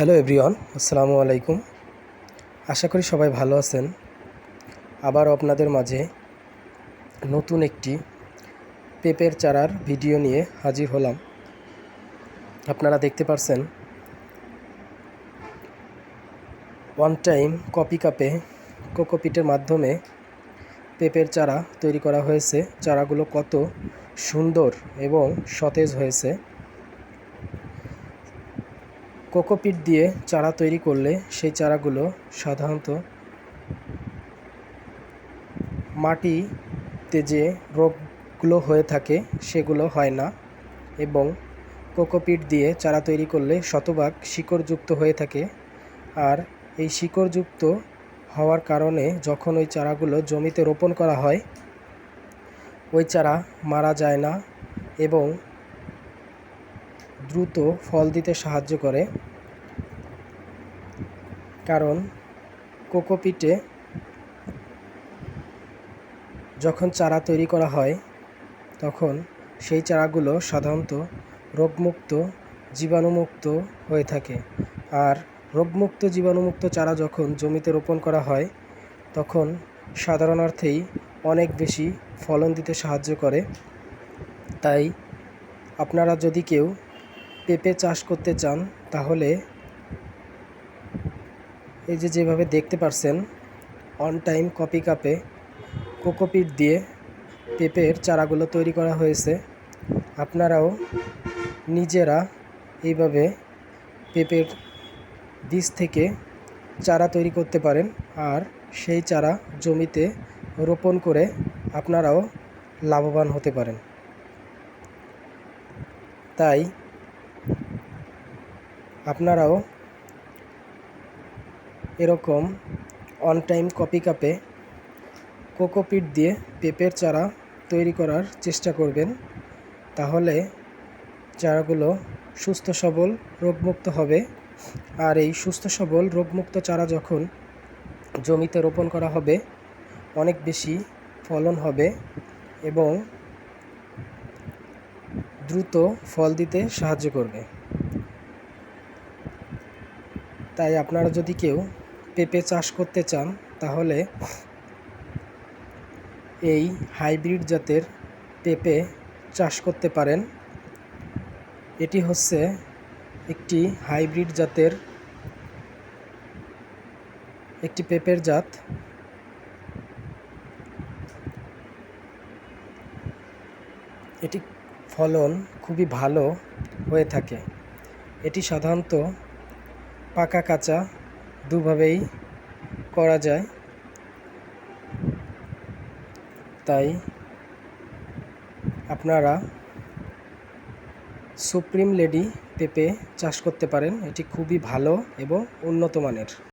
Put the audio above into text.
Hello everyone, আসসালামু আলাইকুম। আশা করি সবাই ভালো আছেন। আবার আপনাদের মাঝে নতুন একটি পেঁপের চারার ভিডিও নিয়ে হাজির হলাম। আপনারা দেখতে পারছেন ওয়ান টাইম কপি কাপে কোকোপিটের মাধ্যমে পেঁপের চারা তৈরি করা হয়েছে। চারাগুলো কত সুন্দর এবং সতেজ হয়েছে। কোকোপিট দিয়ে চারা তৈরি করলে সেই চারাগুলো সাধারণত মাটিতে যে রোগগুলো হয়ে থাকে সেগুলো হয় না এবং কোকোপিট দিয়ে চারা তৈরি করলে শতভাগ শিকড়যুক্ত হয়ে থাকে। আর এই শিকড়যুক্ত হওয়ার কারণে যখন ওই চারাগুলো জমিতে রোপণ করা হয়, ওই চারা মারা যায় না এবং দ্রুত ফল দিতে সাহায্য করে। কারণ কোকোপিটে যখন চারা তৈরি করা হয়, তখন সেই চারাগুলো সাধারণত রোগমুক্ত, জীবাণুমুক্ত হয়ে থাকে। আর রোগমুক্ত, জীবাণুমুক্ত চারা যখন জমিতে রোপণ করা হয়, তখন সাধারণ অর্থেই অনেক বেশি ফলন দিতে সাহায্য করে। তাই আপনারা যদি কেউ পেঁপে চাষ করতে চান, তাহলে এই যে যেভাবে দেখতে পারছেন অন টাইম কপি কাপে কোকোপিট দিয়ে পেঁপের চারাগুলো তৈরি করা হয়েছে। আপনারাও নিজেরা এইভাবে পেঁপের বীজ থেকে চারা তৈরি করতে পারেন, আর সেই চারা জমিতে রোপণ করে আপনারাও লাভবান হতে পারেন। তাই আপনারাও এরকম অন টাইম কপি কাপে কোকোপিট দিয়ে পেঁপের চারা তৈরি করার চেষ্টা করবেন। তাহলে চারাগুলো সুস্থ সবল, রোগমুক্ত হবে। আর এই সুস্থ সবল, রোগমুক্ত চারা যখন জমিতে রোপণ করা হবে, অনেক বেশি ফলন হবে এবং দ্রুত ফল দিতে সাহায্য করবে। তাই আপনারা যদি কেউ পেঁপে চাষ করতে চান, তাহলে এই হাইব্রিড জাতের পেঁপে চাষ করতে পারেন। এটি হচ্ছে একটি হাইব্রিড জাতের একটি পেঁপের জাত। এটি ফলন খুবই ভালো হয়ে থাকে। এটি সাধারণত পাকা কাঁচা দুভাবেই করা যায়। তাই আপনারা সুপ্রিম লেডি পেঁপে চাষ করতে পারেন। এটি খুবই ভালো এবং উন্নত মানের।